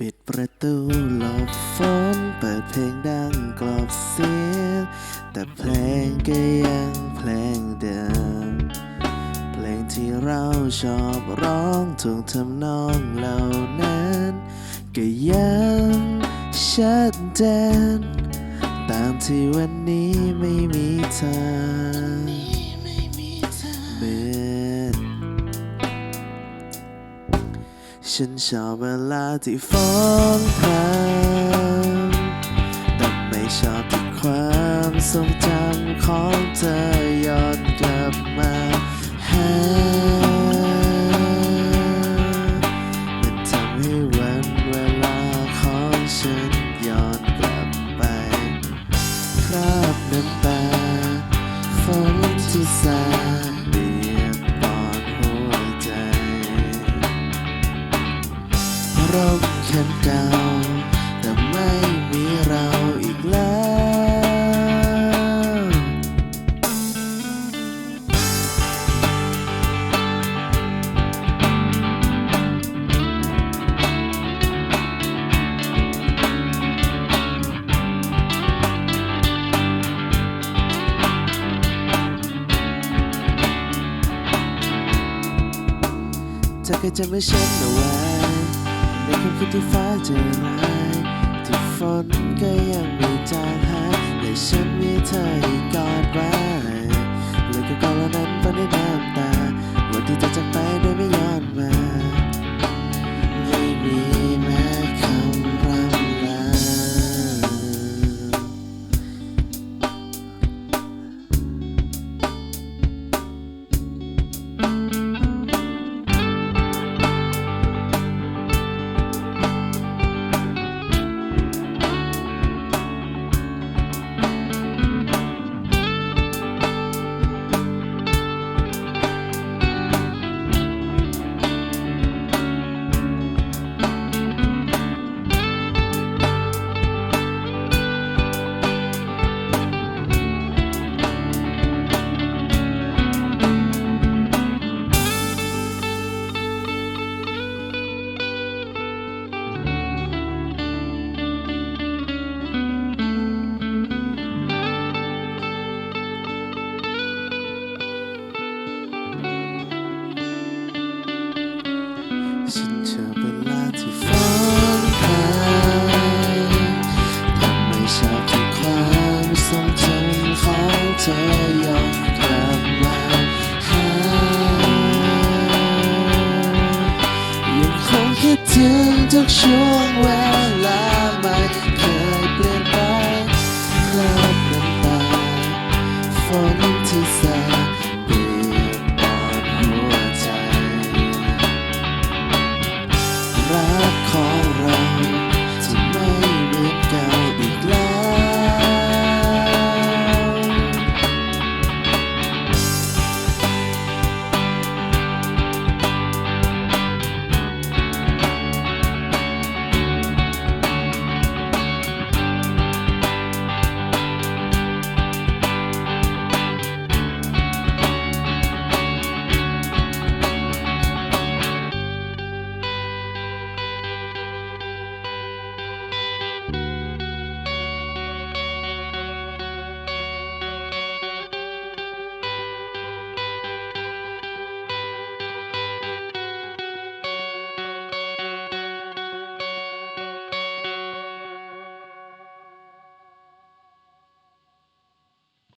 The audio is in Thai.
ปิดประตูหลบฝนเปิดเพลงดังกลบเสียง แต่เพลงก็ยังเพลงเดิม เพลงที่เราชอบร้องถูกทำนองเหล่านั้น ก็ยังชัดเจนตามที่วันนี้ไม่มีเธอ ฉันชอบเวลาที่ฟ้องพรำแต่ไม่ชอบที่ความทรงจำของเธอย้อนกลับมาหามันทำให้วันเวลาของฉันย้อนกลับไป คราบน้ำตาฝนที่สาด รบคันเก่า แต่ไม่มีเราอีกแล้ว เธอเคยจำไว้ฉันเอาไว้ ในคยคิดที่ฟ้าจะร้ายที่ฝนก็ยังไม่จางหายและฉันมีเธออีกกอดไว้เละก็กอดเหล่านั้นไปในน้ำตาวันที่จะจาก ธอย้อนกลับมาหายังคงคิดถึงทุกช่วงเวลาไม่